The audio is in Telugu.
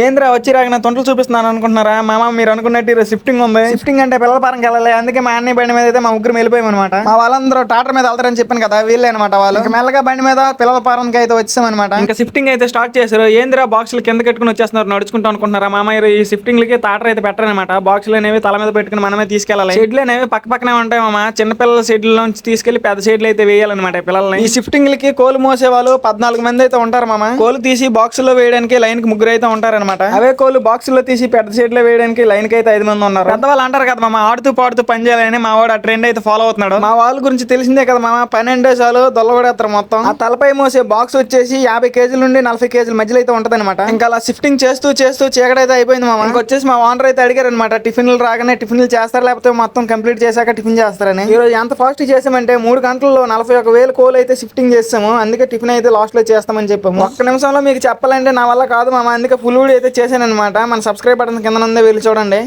ఏంద్రా వచ్చి రాక తొంటలు చూపిస్తున్నాను అనుకుంటున్నారా? మామ మీరు అనుకున్నట్టు ఈరోజు షిఫ్టింగ్ ఉంది. షిఫ్టింగ్ అంటే పిల్లల పారంకి వెళ్ళాలి. అందుకే మా అన్నయ్య బండి మీద అయితే మా ముగ్గురు వెళ్ళిపోయాం అనమాట మా వాళ్ళందరూ టాటర్ మీద వెళ్తారని చెప్పాను కదా వీళ్ళే. అనమాట వాళ్ళు మెల్లగా బండి మీద పిల్లల పారంకి అయితే వచ్చాం అనమాట ఇంకా షిఫ్టింగ్ అయితే స్టార్ట్ చేశారు. ఏంద్రా బాక్సులు కింద కట్టుకుని వచ్చేస్తున్నారు? నడుచుకుంటూ అనుకుంటున్నారా? మామ ఈ షిఫ్టింగ్ లకి టాటర్ అయితే పెట్టారనమాట బాక్సులు అనేవి తల మీద పెట్టుకుని మనమే తీసుకెళ్ళాలి. షెడ్లు అనేవి పక్క పక్కనే ఉంటాయి మామ. చిన్న పిల్లల షెడ్ల నుంచి తీసుకెళ్ళి పెద్ద షెడ్లు అయితే వేయాలన్నమాట పిల్లల్ని. ఈ షిఫ్టింగ్ లకి కోలు మోసే వాళ్ళు పద్నాలుగు మంది అయితే ఉంటారు మామ. కోలు తీసి బాక్స్లో వేయడానికి లైన్కి ముగ్గురు అయితే ఉంటారన్నమాట అవే బాక్స్లో తీసి పెద్ద షెడ్లో వేయడానికి లైన్కి అయితే ఐదు మంది ఉన్నారు. పెద్దవాళ్ళు అంటారు కదా మామ ఆడుతూ పాడుతూ పని చేయాలని మా వాడు ఆ ట్రెండ్ అయితే ఫాలో అవుతున్నాడు. మా వాళ్ళ గురించి తెలిసిందే కదా మామ పన్నెండే సార్లు దొల్లగొడేస్తారు మొత్తం. ఆ తలపై మోసే బాక్స్ వచ్చేసి యాభై కేజీల నుండి నలభై కేజీల మధ్యలో అయితే ఉంటది అనమాట ఇంకా అలా షిఫ్టింగ్ చేస్తూ చేస్తూ చీకటైతే అయిపోయింది మామ. ఇంకొచ్చేసి మా ఓనర్ అయితే అడిగారు అనమాట టిఫిన్లు రాగానే టిఫిన్లు చేస్తారు? లేకపోతే మొత్తం కంప్లీట్ చేశాక టిఫిన్ చేస్తారని. ఈ రోజు ఎంత ఫాస్ట్ చేసామంటే మూడు గంటల్లో నలభై ఒక వేల కోలు అయితే షిఫ్టింగ్ చేసాము అందుకే టిఫిన్ అయితే లాస్ట్లో చేస్తామని చెప్పాము. ఒక్క నిమిషంలో మీకు చెప్పాలంటే నా వల్ల కాదు మామ అందుకే ఫుల్ వీడియో అయితే చేశాను అనమాట మన సబ్స్క్రైబ్ బటన్ కింద ఉందే వెళ్ళి చూడండి.